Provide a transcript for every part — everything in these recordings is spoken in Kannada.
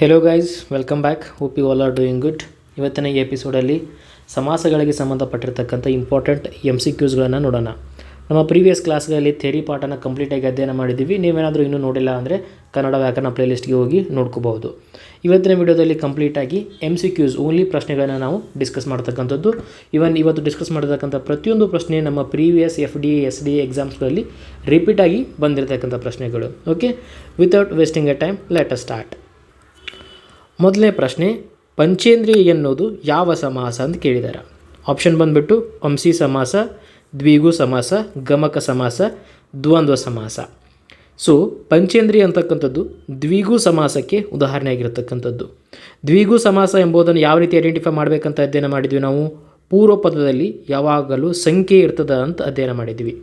Hello guys welcome back hope you all are doing good ಇವತ್ತಿನ ಈ ಎಪಿಸೋಡಲ್ಲಿ ಸಮಾಸಗಳಿಗೆ ಸಂಬಂಧಪಟ್ಟಿರ್ತಕ್ಕಂಥ ಇಂಪಾರ್ಟೆಂಟ್ ಎಂ ಸಿ ಕ್ಯೂಸ್ಗಳನ್ನು ನೋಡೋಣ. ನಮ್ಮ ಪ್ರೀವಿಯಸ್ ಕ್ಲಾಸ್ಗಳಲ್ಲಿ ಥೆರಿ ಪಾಠನ ಕಂಪ್ಲೀಟಾಗಿ ಅಧ್ಯಯನ ಮಾಡಿದ್ದೀವಿ. ನೀವೇನಾದರೂ ಇನ್ನೂ ನೋಡಿಲ್ಲ ಅಂದರೆ ಕನ್ನಡ ವ್ಯಾಕರಣ ಪ್ಲೇಲಿಸ್ಟ್ಗೆ ಹೋಗಿ ನೋಡ್ಕೋಬಹುದು. ಇವತ್ತಿನ ವಿಡಿಯೋದಲ್ಲಿ ಕಂಪ್ಲೀಟಾಗಿ ಎಂ ಸಿ ಕ್ಯೂಸ್ ಓನ್ಲಿ ಪ್ರಶ್ನೆಗಳನ್ನು ನಾವು ಡಿಸ್ಕಸ್ ಮಾಡ್ತಕ್ಕಂಥದ್ದು. ಇವನ್ ಇವತ್ತು ಡಿಸ್ಕಸ್ ಮಾಡಿರ್ತಕ್ಕಂಥ ಪ್ರತಿಯೊಂದು ಪ್ರಶ್ನೆ ನಮ್ಮ previous F D S D ಎಕ್ಸಾಮ್ಸ್ಗಳಲ್ಲಿ ರಿಪೀಟಾಗಿ ಬಂದಿರತಕ್ಕಂಥ ಪ್ರಶ್ನೆಗಳು. Okay without wasting a time let us start ಮೊದಲನೇ ಪ್ರಶ್ನೆ, ಪಂಚೇಂದ್ರಿಯ ಎನ್ನುವುದು ಯಾವ ಸಮಾಸ ಅಂತ ಕೇಳಿದ್ದಾರೆ ಆಪ್ಷನ್ ಬಂದುಬಿಟ್ಟು ಅಂಸಿ ಸಮಾಸ, ದ್ವಿಗು ಸಮಾಸ, ಗಮಕ ಸಮಾಸ, ದ್ವಂದ್ವ ಸಮಾಸ. ಸೊ ಪಂಚೇಂದ್ರಿಯ ಅಂತಕ್ಕಂಥದ್ದು ದ್ವಿಗು ಸಮಾಸಕ್ಕೆ ಉದಾಹರಣೆ ಆಗಿರತಕ್ಕಂಥದ್ದು. ದ್ವಿಗು ಸಮಾಸ ಎಂಬುದನ್ನು ಯಾವ ರೀತಿ ಐಡೆಂಟಿಫೈ ಮಾಡಬೇಕಂತ ಅಧ್ಯಯನ ಮಾಡಿದ್ವಿ ನಾವು? ಪೂರ್ವ ಪದದಲ್ಲಿ ಯಾವಾಗಲೂ ಸಂಖ್ಯೆ ಇರ್ತದ ಅಂತ ಅಧ್ಯಯನ ಮಾಡಿದ್ವಿ.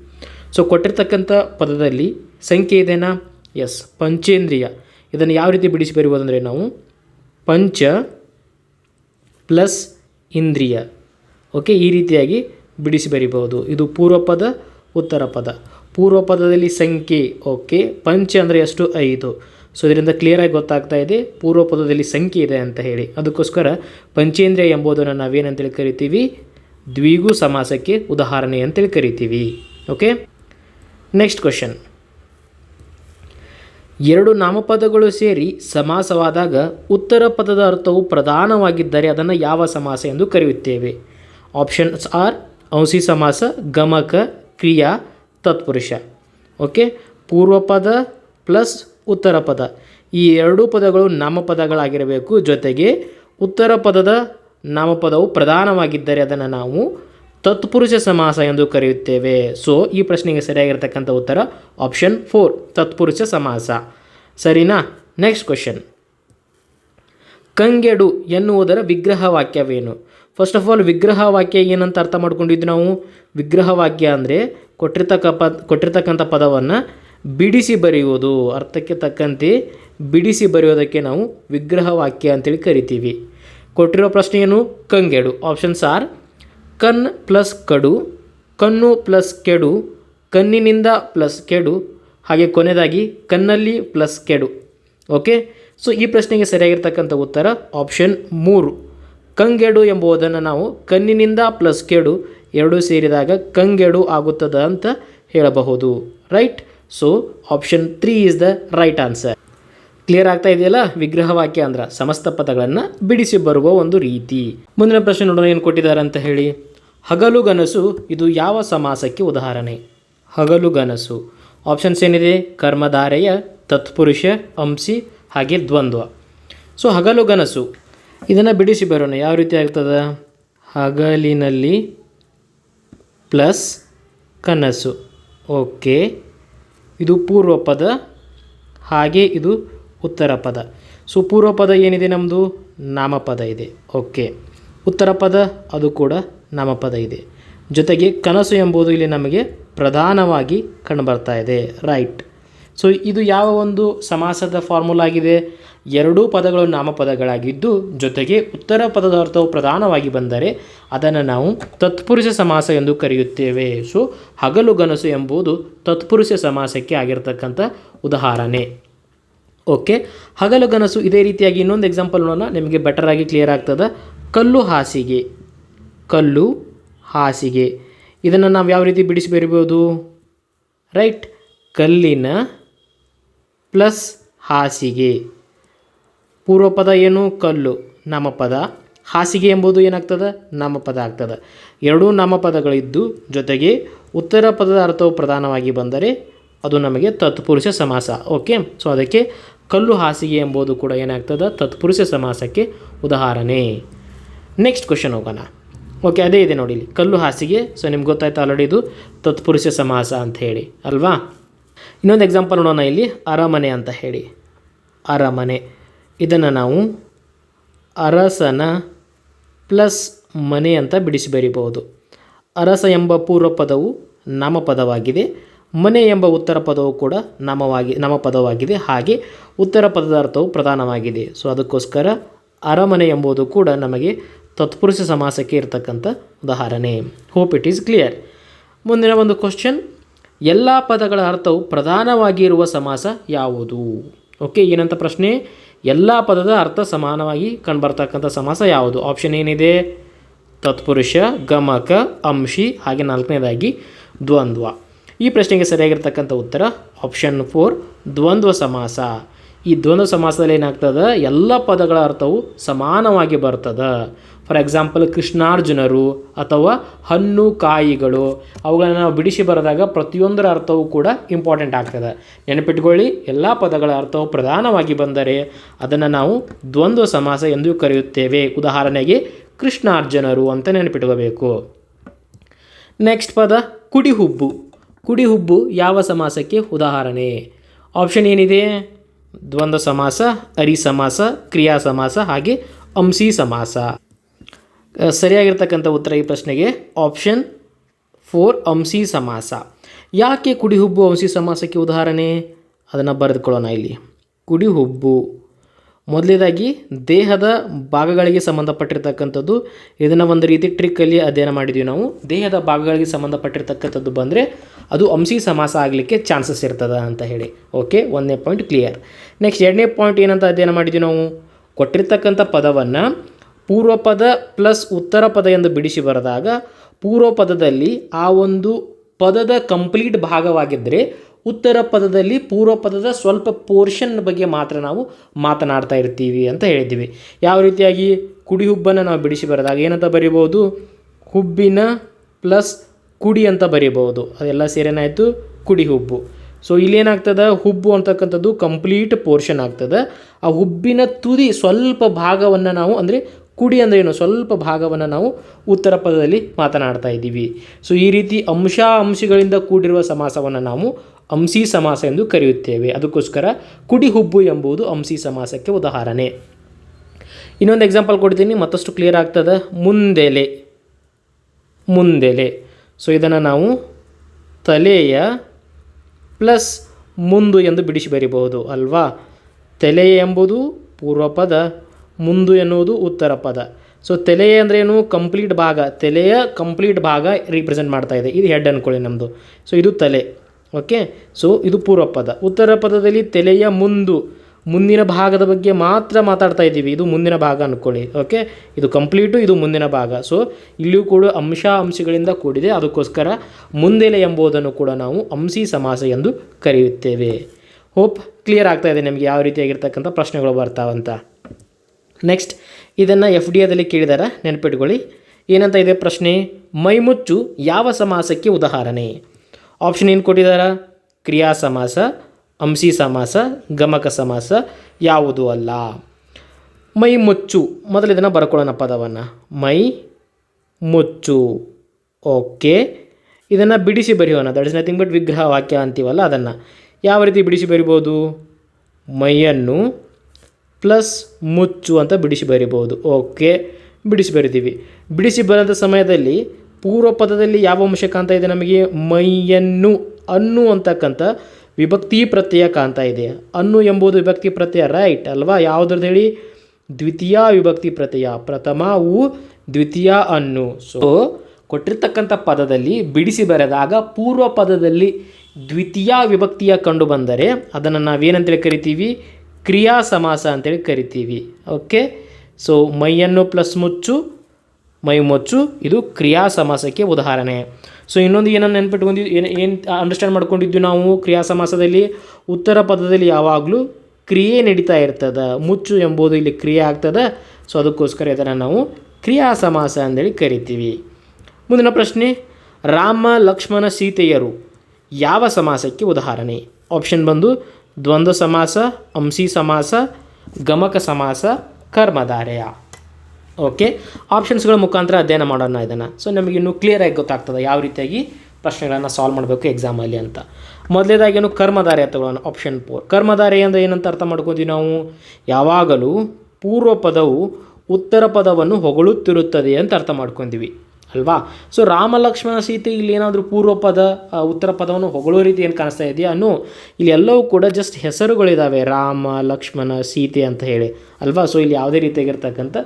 ಸೊ ಕೊಟ್ಟಿರ್ತಕ್ಕಂಥ ಪದದಲ್ಲಿ ಸಂಖ್ಯೆ ಇದೆನಾ? ಎಸ್ ಪಂಚೇಂದ್ರಿಯ. ಇದನ್ನು ಯಾವ ರೀತಿ ಬಿಡಿಸಿ ಬರಿಬೋದಂದರೆ ನಾವು ಪಂಚ ಪ್ಲಸ್ ಇಂದ್ರಿಯ. ಓಕೆ, ಈ ರೀತಿಯಾಗಿ ಬಿಡಿಸಿ ಬರಿಬಹುದು. ಇದು ಪೂರ್ವಪದ, ಉತ್ತರ ಪದ. ಪೂರ್ವ ಪದದಲ್ಲಿ ಸಂಖ್ಯೆ, ಓಕೆ, ಪಂಚ ಅಂದರೆ ಎಷ್ಟು? ಐದು. ಸೊ ಇದರಿಂದ ಕ್ಲಿಯರಾಗಿ ಗೊತ್ತಾಗ್ತಾ ಇದೆ ಪೂರ್ವ ಪದದಲ್ಲಿ ಸಂಖ್ಯೆ ಇದೆ ಅಂತ ಹೇಳಿ. ಅದಕ್ಕೋಸ್ಕರ ಪಂಚೇಂದ್ರಿಯ ಎಂಬುದನ್ನು ನಾವೇನಂತೇಳಿ ಕರಿತೀವಿ? ದ್ವಿಗು ಸಮಾಸಕ್ಕೆ ಉದಾಹರಣೆ ಅಂತೇಳಿ ಕರಿತೀವಿ. ಓಕೆ ನೆಕ್ಸ್ಟ್ ಕ್ವಶನ್ ಎರಡು ನಾಮಪದಗಳು ಸೇರಿ ಸಮಾಸವಾದಾಗ ಉತ್ತರ ಪದದ ಅರ್ಥವು ಪ್ರಧಾನವಾಗಿದ್ದರೆ ಅದನ್ನು ಯಾವ ಸಮಾಸ ಎಂದು ಕರೆಯುತ್ತೇವೆ. ಆಪ್ಷನ್ಸ್ ಆರ್ ಔಸಿ ಸಮಾಸ, ಗಮಕ, ಕ್ರಿಯಾ, ತತ್ಪುರುಷ. ಓಕೆ ಪೂರ್ವ ಪದ ಪ್ಲಸ್ ಉತ್ತರ ಪದ. ಈ ಎರಡೂ ಪದಗಳು ನಾಮಪದಗಳಾಗಿರಬೇಕು. ಜೊತೆಗೆ ಉತ್ತರ ಪದದ ನಾಮಪದವು ಪ್ರಧಾನವಾಗಿದ್ದರೆ ಅದನ್ನು ನಾವು ತತ್ಪುರುಷ ಸಮಾಸ ಎಂದು ಕರೆಯುತ್ತೇವೆ. ಸೊ ಈ ಪ್ರಶ್ನೆಗೆ ಸರಿಯಾಗಿರ್ತಕ್ಕಂಥ ಉತ್ತರ ಆಪ್ಷನ್ ಫೋರ್ ತತ್ಪುರುಷ ಸಮಾಸ. ಸರಿನಾ? ನೆಕ್ಸ್ಟ್ ಕ್ವಶನ್ ಕಂಗೆಡು ಎನ್ನುವುದರ ವಿಗ್ರಹ ವಾಕ್ಯವೇನು? ಫಸ್ಟ್ ಆಫ್ ಆಲ್ ವಿಗ್ರಹ ವಾಕ್ಯ ಏನಂತ ಅರ್ಥ ಮಾಡ್ಕೊಂಡಿದ್ದು ನಾವು? ವಿಗ್ರಹ ವಾಕ್ಯ ಅಂದರೆ ಕೊಟ್ಟಿರ್ತಕ್ಕ ಪದ ಕೊಟ್ಟಿರ್ತಕ್ಕಂಥ ಪದವನ್ನು ಬಿಡಿಸಿ ಬರೆಯುವುದು. ಅರ್ಥಕ್ಕೆ ತಕ್ಕಂತೆ ಬಿಡಿಸಿ ಬರೆಯೋದಕ್ಕೆ ನಾವು ವಿಗ್ರಹ ವಾಕ್ಯ ಅಂತೇಳಿ ಕರಿತೀವಿ. ಕೊಟ್ಟಿರೋ ಪ್ರಶ್ನೆ ಏನು? ಕಂಗೆಡು. ಆಪ್ಷನ್ಸ್ ಆರ್ ಕಣ್ ಪ್ಲಸ್ ಕಡು ಕಣ್ಣು ಪ್ಲಸ್ ಕೆಡು ಕಣ್ಣಿನಿಂದ ಪ್ಲಸ್ ಕೆಡು, ಹಾಗೆ ಕೊನೆಯದಾಗಿ ಕನ್ನಲ್ಲಿ ಪ್ಲಸ್ ಕೆಡು. ಓಕೆ? ಸೊ ಈ ಪ್ರಶ್ನೆಗೆ ಸರಿಯಾಗಿರ್ತಕ್ಕಂಥ ಉತ್ತರ ಆಪ್ಷನ್ ಮೂರು. ಕಂಗೆಡು ಎಂಬುದನ್ನು ನಾವು ಕಣ್ಣಿನಿಂದ ಪ್ಲಸ್ ಕೆಡು, ಎರಡೂ ಸೇರಿದಾಗ ಕಂಗೆಡು ಆಗುತ್ತದೆ ಅಂತ ಹೇಳಬಹುದು. Right so option three is the right answer clear ಆಗ್ತಾ ಇದೆಯಲ್ಲ? ವಿಗ್ರಹ ವಾಕ್ಯ ಅಂದ್ರೆ ಸಮಸ್ತ ಪದಗಳನ್ನು ಬಿಡಿಸಿ ಬರುವ ಒಂದು ರೀತಿ. ಮುಂದಿನ ಪ್ರಶ್ನೆ ನೋಡೋಣ ಏನು ಕೊಟ್ಟಿದ್ದಾರೆ ಅಂತ ಹೇಳಿ ಹಗಲುಗನಸು ಇದು ಯಾವ ಸಮಾಸಕ್ಕೆ ಉದಾಹರಣೆ? ಹಗಲುಗನಸು ಆಪ್ಷನ್ಸ್ ಏನಿದೆ? ಕರ್ಮಧಾರೆಯ, ತತ್ಪುರುಷ, ಅಂಸಿ, ಹಾಗೆ ದ್ವಂದ್ವ. ಸೊ ಹಗಲುಗನಸು ಇದನ್ನು ಬಿಡಿಸಿ ಬರೋಣ. ಯಾವ ರೀತಿ ಆಗ್ತದೆ? ಹಗಲಿನಲ್ಲಿ ಪ್ಲಸ್ ಕನಸು. ಓಕೆ ಇದು ಪೂರ್ವ ಪದ ಹಾಗೆ ಇದು ಉತ್ತರ ಪದ. ಸೊ ಪೂರ್ವ ಪದ ಏನಿದೆ ನಮ್ಮದು ನಾಮಪದ ಇದೆ. ಓಕೆ ಉತ್ತರ ಪದ, ಅದು ಕೂಡ ನಾಮಪದ ಇದೆ. ಜೊತೆಗೆ ಕನಸು ಎಂಬುದು ಇಲ್ಲಿ ನಮಗೆ ಪ್ರಧಾನವಾಗಿ ಕಂಡುಬರ್ತಾ ಇದೆ. ರೈಟ್ ಸೊ ಇದು ಯಾವ ಒಂದು ಸಮಾಸದ ಫಾರ್ಮುಲಾ ಆಗಿದೆ? ಎರಡೂ ಪದಗಳು ನಾಮಪದಗಳಾಗಿದ್ದು, ಜೊತೆಗೆ ಉತ್ತರ ಪದದ ಅರ್ಥವು ಪ್ರಧಾನವಾಗಿ ಬಂದರೆ ಅದನ್ನು ನಾವು ತತ್ಪುರುಷ ಸಮಾಸ ಎಂದು ಕರೆಯುತ್ತೇವೆ. ಸೊ ಹಗಲು ಗನಸು ಎಂಬುದು ತತ್ಪುರುಷ ಸಮಾಸಕ್ಕೆ ಆಗಿರತಕ್ಕಂಥ ಉದಾಹರಣೆ. ಓಕೆ ಹಗಲು ಗನಸು ಇದೇ ರೀತಿಯಾಗಿ ಇನ್ನೊಂದು ಎಕ್ಸಾಂಪಲ್ ನೋಡೋಣ. ನಿಮಗೆ ಬೆಟರ್ ಆಗಿ ಕ್ಲಿಯರ್ ಆಗ್ತದೆ. ಕಲ್ಲು ಹಾಸಿಗೆ. ಕಲ್ಲು ಹಾಸಿಗೆ. ಇದನ್ನು ನಾವು ಯಾವ ರೀತಿ ಬಿಡಿಸಿ ಬರಿಬೋದು? ರೈಟ್ ಕಲ್ಲಿನ ಪ್ಲಸ್ ಹಾಸಿಗೆ. ಪೂರ್ವ ಪದ ಏನು? ಕಲ್ಲು. ನಾಮಪದ. ಹಾಸಿಗೆ ಎಂಬುದು ಏನಾಗ್ತದೆ? ನಾಮಪದ ಆಗ್ತದೆ. ಎರಡೂ ನಾಮಪದಗಳಿದ್ದು ಜೊತೆಗೆ ಉತ್ತರ ಪದದ ಅರ್ಥವು ಪ್ರಧಾನವಾಗಿ ಬಂದರೆ ಅದು ನಮಗೆ ತತ್ಪುರುಷ ಸಮಾಸ. ಓಕೆ ಸೊ ಅದಕ್ಕೆ ಕಲ್ಲು ಹಾಸಿಗೆ ಎಂಬುದು ಕೂಡ ಏನಾಗ್ತದೆ? ತತ್ಪುರುಷ ಸಮಾಸಕ್ಕೆ ಉದಾಹರಣೆ. ನೆಕ್ಸ್ಟ್ ಕ್ವಶನ್ ಹೋಗೋಣ. ಓಕೆ ಅದೇ ಇದೆ ನೋಡಿ ಇಲ್ಲಿ. ಕಲ್ಲು ಹಾಸಿಗೆ ಸೊ ನಿಮ್ಗೆ ಗೊತ್ತಾಯ್ತು ಆಲ್ರೆಡಿ ಇದು? ತತ್ಪುರುಷ ಸಮಾಸ ಅಂತ ಹೇಳಿ, ಅಲ್ವಾ? ಇನ್ನೊಂದು ಎಕ್ಸಾಂಪಲ್ ನೋಡೋಣ ಇಲ್ಲಿ. ಅರಮನೆ ಅಂತ ಹೇಳಿ. ಅರಮನೆ. ಇದನ್ನು ನಾವು ಅರಸನ ಪ್ಲಸ್ ಮನೆ ಅಂತ ಬಿಡಿಸಿ ಬರಿಬಹುದು. ಅರಸ ಎಂಬ ಪೂರ್ವ ಪದವು ನಾಮಪದವಾಗಿದೆ. ಮನೆ ಎಂಬ ಉತ್ತರ ಪದವು ಕೂಡ ನಾಮವಾಗಿ, ನಾಮಪದವಾಗಿದೆ. ಹಾಗೆ ಉತ್ತರ ಪದದ ಅರ್ಥವು ಪ್ರಧಾನವಾಗಿದೆ. ಸೊ ಅದಕ್ಕೋಸ್ಕರ ಅರಮನೆ ಎಂಬುದು ಕೂಡ ನಮಗೆ ತತ್ಪುರುಷ ಸಮಾಸಕ್ಕೆ ಇರತಕ್ಕಂಥ ಉದಾಹರಣೆ. ಹೋಪ್ ಇಟ್ ಈಸ್ ಕ್ಲಿಯರ್ ಮುಂದಿನ ಒಂದು ಕ್ವಶನ್ ಎಲ್ಲ ಪದಗಳ ಅರ್ಥವು ಪ್ರಧಾನವಾಗಿರುವ ಸಮಾಸ ಯಾವುದು? ಓಕೆ ಏನಂತ ಪ್ರಶ್ನೆ? ಎಲ್ಲ ಪದದ ಅರ್ಥ ಸಮಾನವಾಗಿ ಕಂಡುಬರ್ತಕ್ಕಂಥ ಸಮಾಸ ಯಾವುದು? ಆಪ್ಷನ್ ಏನಿದೆ? ತತ್ಪುರುಷ, ಗಮಕ, ಅಂಶಿ, ಹಾಗೆ ನಾಲ್ಕನೇದಾಗಿ ದ್ವಂದ್ವ. ಈ ಪ್ರಶ್ನೆಗೆ ಸರಿಯಾಗಿರ್ತಕ್ಕಂಥ ಉತ್ತರ ಆಪ್ಷನ್ ಫೋರ್ ದ್ವಂದ್ವ ಸಮಾಸ. ಈ ದ್ವಂದ್ವ ಸಮಾಸದಲ್ಲಿ ಏನಾಗ್ತದೆ? ಎಲ್ಲ ಪದಗಳ ಅರ್ಥವು ಸಮಾನವಾಗಿ ಬರ್ತದೆ. ಫಾರ್ ಎಕ್ಸಾಂಪಲ್ ಕೃಷ್ಣಾರ್ಜುನರು ಅಥವಾ ಹಣ್ಣು ಕಾಯಿಗಳು, ಅವುಗಳನ್ನು ನಾವು ಬಿಡಿಸಿ ಬರೆದಾಗ ಪ್ರತಿಯೊಂದರ ಅರ್ಥವೂ ಕೂಡ ಇಂಪಾರ್ಟೆಂಟ್ ಆಗ್ತದೆ. ನೆನಪಿಟ್ಕೊಳ್ಳಿ, ಎಲ್ಲ ಪದಗಳ ಅರ್ಥವು ಪ್ರಧಾನವಾಗಿ ಬಂದರೆ ಅದನ್ನು ನಾವು ದ್ವಂದ್ವ ಸಮಾಸ ಎಂದು ಕರೆಯುತ್ತೇವೆ. ಉದಾಹರಣೆಗೆ, ಕೃಷ್ಣಾರ್ಜುನರು ಅಂತ ನೆನಪಿಟ್ಕೋಬೇಕು. ನೆಕ್ಸ್ಟ್ ಪದ, ಕುಡಿಹುಬ್ಬು. ಕುಡಿಹುಬ್ಬು ಯಾವ ಸಮಾಸಕ್ಕೆ ಉದಾಹರಣೆ? ಆಪ್ಷನ್ ಏನಿದೆ? ದ್ವಂದ್ವ ಸಮಾಸ, ಅರಿ ಸಮಾಸ, ಕ್ರಿಯಾ ಸಮಾಸ, ಹಾಗೆ ಅಂಸಿ ಸಮಾಸ. ಸರಿಯಾಗಿರ್ತಕ್ಕಂಥ ಉತ್ತರ ಈ ಪ್ರಶ್ನೆಗೆ. ಆಪ್ಷನ್ ಫೋರ್ ಅಂಸಿ ಸಮಾಸ. ಯಾಕೆ ಕುಡಿಹುಬ್ಬು ಅಂಸಿ ಸಮಾಸಕ್ಕೆ ಉದಾಹರಣೆ? ಅದನ್ನು ಬರೆದುಕೊಳ್ಳೋಣ ಇಲ್ಲಿ. ಕುಡಿಹುಬ್ಬು. ಮೊದಲನೇದಾಗಿ ದೇಹದ ಭಾಗಗಳಿಗೆ ಸಂಬಂಧಪಟ್ಟಿರ್ತಕ್ಕಂಥದ್ದು. ಇದನ್ನು ಒಂದು ರೀತಿ ಟ್ರಿಕ್ಕಲ್ಲಿ ಅಧ್ಯಯನ ಮಾಡಿದ್ವಿ ನಾವು. ದೇಹದ ಭಾಗಗಳಿಗೆ ಸಂಬಂಧಪಟ್ಟಿರ್ತಕ್ಕಂಥದ್ದು ಬಂದರೆ ಅದು ಅಂಶಿ ಸಮಾಸ ಆಗಲಿಕ್ಕೆ ಚಾನ್ಸಸ್ ಇರ್ತದೆ ಅಂತ ಹೇಳಿ. ಓಕೆ ಒಂದನೇ ಪಾಯಿಂಟ್ ಕ್ಲಿಯರ್ ನೆಕ್ಸ್ಟ್ ಎರಡನೇ ಪಾಯಿಂಟ್ ಏನಂತ ಅಧ್ಯಯನ ಮಾಡಿದ್ವಿ ನಾವು? ಕೊಟ್ಟಿರ್ತಕ್ಕಂಥ ಪದವನ್ನು ಪೂರ್ವ ಪದ ಪ್ಲಸ್ ಉತ್ತರ ಪದ ಎಂದು ಬಿಡಿಸಿ ಬರೆದಾಗ ಪೂರ್ವ ಪದದಲ್ಲಿ ಆ ಒಂದು ಪದದ ಕಂಪ್ಲೀಟ್ ಭಾಗವಾಗಿದ್ದರೆ ಉತ್ತರ ಪದದಲ್ಲಿ ಪೂರ್ವ ಪದದ ಸ್ವಲ್ಪ ಪೋರ್ಷನ್ ಬಗ್ಗೆ ಮಾತ್ರ ನಾವು ಮಾತನಾಡ್ತಾ ಇರ್ತೀವಿ ಅಂತ ಹೇಳಿದ್ದೀವಿ. ಯಾವ ರೀತಿಯಾಗಿ? ಕುಡಿ ಹುಬ್ಬನ್ನು ನಾವು ಬಿಡಿಸಿ ಬರೆದಾಗ ಏನಂತ ಬರಿಬೋದು ಹುಬ್ಬಿನ ಪ್ಲಸ್ ಕುಡಿ ಅಂತ ಬರಿಬೋದು ಅದೆಲ್ಲ ಸೇರೇನಾಯಿತು ಕುಡಿ ಹುಬ್ಬು ಸೊ ಇಲ್ಲೇನಾಗ್ತದೆ? ಹುಬ್ಬು ಅಂತಕ್ಕಂಥದ್ದು ಕಂಪ್ಲೀಟ್ ಪೋರ್ಷನ್ ಆಗ್ತದೆ. ಆ ಹುಬ್ಬಿನ ತುದಿ ಸ್ವಲ್ಪ ಭಾಗವನ್ನು ನಾವು ಅಂದರೆ ಕುಡಿ ಅಂದರೆ ಏನು? ಸ್ವಲ್ಪ ಭಾಗವನ್ನು ನಾವು ಉತ್ತರ ಪದದಲ್ಲಿ ಮಾತನಾಡ್ತಾ ಇದ್ದೀವಿ. ಸೊ ಈ ರೀತಿ ಅಂಶ ಅಂಶಗಳಿಂದ ಕೂಡಿರುವ ಸಮಾಸವನ್ನು ನಾವು ಅಂಸಿ ಸಮಾಸ ಎಂದು ಕರೆಯುತ್ತೇವೆ. ಅದಕ್ಕೋಸ್ಕರ ಕುಡಿಹುಬ್ಬು ಎಂಬುದು ಅಂಸಿ ಸಮಾಸಕ್ಕೆ ಉದಾಹರಣೆ. ಇನ್ನೊಂದು ಎಕ್ಸಾಂಪಲ್ ಕೊಡ್ತೀನಿ. ಮತ್ತಷ್ಟು ಕ್ಲಿಯರ್ ಆಗ್ತದೆ. ಮುಂದೆಲೆ. ಮುಂದೆಲೆ. ಸೊ ಇದನ್ನು ನಾವು ತಲೆಯ ಪ್ಲಸ್ ಮುಂದು ಎಂದು ಬಿಡಿಸಿ ಬರಿಬಹುದು, ಅಲ್ವಾ? ತಲೆ ಎಂಬುದು ಪೂರ್ವ ಪದ, ಮುಂದು ಎನ್ನುವುದು ಉತ್ತರ ಪದ. ಸೊ ತಲೆ ಅಂದ್ರೇನು ಕಂಪ್ಲೀಟ್ ಭಾಗ. ತಲೆಯ ಕಂಪ್ಲೀಟ್ ಭಾಗ ರೀಪ್ರೆಸೆಂಟ್ ಮಾಡ್ತಾ ಇದೆ. ಇದು ಹೆಡ್ ಅಂದ್ಕೊಳ್ಳಿ ನಮ್ಮದು ಸೊ ಇದು ತಲೆ. ಓಕೆ ಸೊ ಇದು ಪೂರ್ವ ಪದ. ಉತ್ತರ ಪದದಲ್ಲಿ ತಲೆಯ ಮುಂದು, ಮುಂದಿನ ಭಾಗದ ಬಗ್ಗೆ ಮಾತ್ರ ಮಾತಾಡ್ತಾ ಇದ್ದೀವಿ. ಇದು ಮುಂದಿನ ಭಾಗ ಅಂದ್ಕೊಳ್ಳಿ ಓಕೆ ಇದು ಕಂಪ್ಲೀಟು ಇದು ಮುಂದಿನ ಭಾಗ. ಸೊ ಇಲ್ಲಿಯೂ ಕೂಡ ಅಂಶ ಅಂಶಗಳಿಂದ ಕೂಡಿದೆ. ಅದಕ್ಕೋಸ್ಕರ ಮುಂದೆಲೆ ಎಂಬುದನ್ನು ಕೂಡ ನಾವು ಅಂಸಿ ಸಮಾಸ ಎಂದು ಕರೆಯುತ್ತೇವೆ. ಹೋಪ್ ಕ್ಲಿಯರ್ ಆಗ್ತಾ ಇದೆ ನಿಮಗೆ ಯಾವ ರೀತಿಯಾಗಿರ್ತಕ್ಕಂಥ ಪ್ರಶ್ನೆಗಳು ಬರ್ತಾವಂತ ನೆಕ್ಸ್ಟ್ ಇದನ್ನು ಎಫ್ ಡಿ ಎದಲ್ಲಿ ಕೇಳಿದಾರ? ನೆನಪಿಟ್ಕೊಳ್ಳಿ. ಏನಂತ ಇದೆ ಪ್ರಶ್ನೆ? ಮೈಮುಚ್ಚು ಯಾವ ಸಮಾಸಕ್ಕೆ ಉದಾಹರಣೆ? ಆಪ್ಷನ್ ಏನು ಕೊಟ್ಟಿದ್ದಾರೆ ಕ್ರಿಯಾ ಸಮಾಸ ಅಂಸಿ ಸಮಾಸ, ಗಮಕ ಸಮಾಸ ಯಾವುದು ಅಲ್ಲ. ಮೈ ಮುಚ್ಚು. ಮೊದಲು ಇದನ್ನು ಬರ್ಕೊಳ್ಳೋಣ ಪದವನ್ನು. ಮೈ ಮುಚ್ಚು. ಓಕೆ. ಇದನ್ನು ಬಿಡಿಸಿ ಬರೆಯೋಣ. ದಟ್ ಇಸ್ ನಥಿಂಗ್ ಬಟ್ ವಿಗ್ರಹ ವಾಕ್ಯ ಅಂತೀವಲ್ಲ ಅದನ್ನು. ಯಾವ ರೀತಿ ಬಿಡಿಸಿ ಬರಿಬೋದು? ಮೈಯನ್ನು ಪ್ಲಸ್ ಮುಚ್ಚು ಅಂತ ಬಿಡಿಸಿ ಬರಿಬೋದು. ಓಕೆ. ಬಿಡಿಸಿ ಬರಿತೀವಿ. ಬಿಡಿಸಿ ಬರೋಂಥ ಸಮಯದಲ್ಲಿ ಪೂರ್ವ ಪದದಲ್ಲಿ ಯಾವ ಅಂಶ ಕಾಣ್ತಾ ಇದೆ ನಮಗೆ? ಮೈಯನ್ನು, ಅನ್ನು ಅಂತಕ್ಕಂಥ ವಿಭಕ್ತಿ ಪ್ರತ್ಯಯ ಕಾಣ್ತಾ ಇದೆ. ಅನ್ನು ಎಂಬುದು ವಿಭಕ್ತಿ ಪ್ರತ್ಯಯ ರೈಟ್ ಅಲ್ವಾ? ಯಾವುದ್ರದ್ದು ಹೇಳಿ? ದ್ವಿತೀಯ ವಿಭಕ್ತಿ ಪ್ರತ್ಯಯ. ಪ್ರಥಮ ಉ ದ್ವಿತೀಯ ಅನ್ನು. ಸೊ ಕೊಟ್ಟಿರ್ತಕ್ಕಂಥ ಪದದಲ್ಲಿ ಬಿಡಿಸಿ ಬರೆದಾಗ ಪೂರ್ವ ಪದದಲ್ಲಿ ದ್ವಿತೀಯ ವಿಭಕ್ತಿಯ ಕಂಡು ಬಂದರೆ ಅದನ್ನು ನಾವೇನಂತೇಳಿ ಕರಿತೀವಿ? ಕ್ರಿಯಾ ಸಮಾಸ ಅಂತೇಳಿ ಕರಿತೀವಿ. ಓಕೆ ಸೊ ಮೈಯನ್ನು ಪ್ಲಸ್ ಮುಚ್ಚು ಮೈ ಮುಚ್ಚು ಇದು ಕ್ರಿಯಾ ಸಮಾಸಕ್ಕೆ ಉದಾಹರಣೆ. ಸೊ ಇನ್ನೊಂದು ಏನನ್ನು ನೆನ್ಪಿಟ್ಕೊಂಡಿದ್ವಿ ಏನು ಏನು ಅಂಡರ್ಸ್ಟ್ಯಾಂಡ್ ಮಾಡ್ಕೊಂಡಿದ್ವಿ ನಾವು ಕ್ರಿಯಾ ಸಮಾಸದಲ್ಲಿ ಉತ್ತರ ಪದದಲ್ಲಿ ಯಾವಾಗಲೂ ಕ್ರಿಯೆ ನಡೀತಾ ಇರ್ತದೆ, ಮುಚ್ಚು ಎಂಬುದು ಇಲ್ಲಿ ಕ್ರಿಯೆ ಆಗ್ತದೆ. ಸೊ ಅದಕ್ಕೋಸ್ಕರ ಇದನ್ನು ನಾವು ಕ್ರಿಯಾ ಸಮಾಸ ಅಂತೇಳಿ ಕರಿತೀವಿ. ಮುಂದಿನ ಪ್ರಶ್ನೆ, ರಾಮ, ಲಕ್ಷ್ಮಣ, ಸೀತೆಯರು ಯಾವ ಸಮಾಸಕ್ಕೆ ಉದಾಹರಣೆ? ಆಪ್ಷನ್ ಬಂದು, ದ್ವಂದ್ವ ಸಮಾಸ ಅಂಸಿ ಸಮಾಸ, ಗಮಕ ಸಮಾಸ, ಕರ್ಮಧಾರಯ. ಓಕೆ ಆಪ್ಷನ್ಸ್ಗಳ ಮುಖಾಂತರ ಅಧ್ಯಯನ ಮಾಡೋಣ ಇದನ್ನು. ಸೊ ಇನ್ನೂ ಕ್ಲಿಯರಾಗಿ ಗೊತ್ತಾಗ್ತದೆ ಯಾವ ರೀತಿಯಾಗಿ ಪ್ರಶ್ನೆಗಳನ್ನು ಸಾಲ್ವ್ ಮಾಡಬೇಕು ಎಕ್ಸಾಮಲ್ಲಿ ಅಂತ. ಮೊದಲೇದಾಗೇನು ಕರ್ಮಧಾರೆ ತಗೊಳ್ಳೋಣ ಆಪ್ಷನ್ ಫೋರ್ ಕರ್ಮಧಾರೆ ಅಂದರೆ ಏನಂತ ಅರ್ಥ ಮಾಡ್ಕೊತೀವಿ ನಾವು? ಯಾವಾಗಲೂ ಪೂರ್ವ ಪದವು ಉತ್ತರ ಪದವನ್ನು ಹೊಗಳುತ್ತಿರುತ್ತದೆ ಅಂತ ಅರ್ಥ ಮಾಡ್ಕೊತೀವಿ. ಅಲ್ವಾ? ಸೊ ರಾಮ ಲಕ್ಷ್ಮಣ ಸೀತೆ ಇಲ್ಲಿ ಏನಾದರೂ ಪೂರ್ವ ಪದ ಉತ್ತರ ಪದವನ್ನು ಹೊಗಳೋ ರೀತಿ ಏನು ಕಾಣಿಸ್ತಾ ಇದೆಯಾ? ಅನ್ನು ಇಲ್ಲಿ ಎಲ್ಲವೂ ಕೂಡ ಜಸ್ಟ್ ಹೆಸರುಗಳಿದ್ದಾವೆ ರಾಮ, ಲಕ್ಷ್ಮಣ, ಸೀತೆ ಅಂತ ಹೇಳಿ. ಅಲ್ವಾ? ಸೊ ಇಲ್ಲಿ ಯಾವುದೇ ರೀತಿಯಾಗಿರ್ತಕ್ಕಂಥ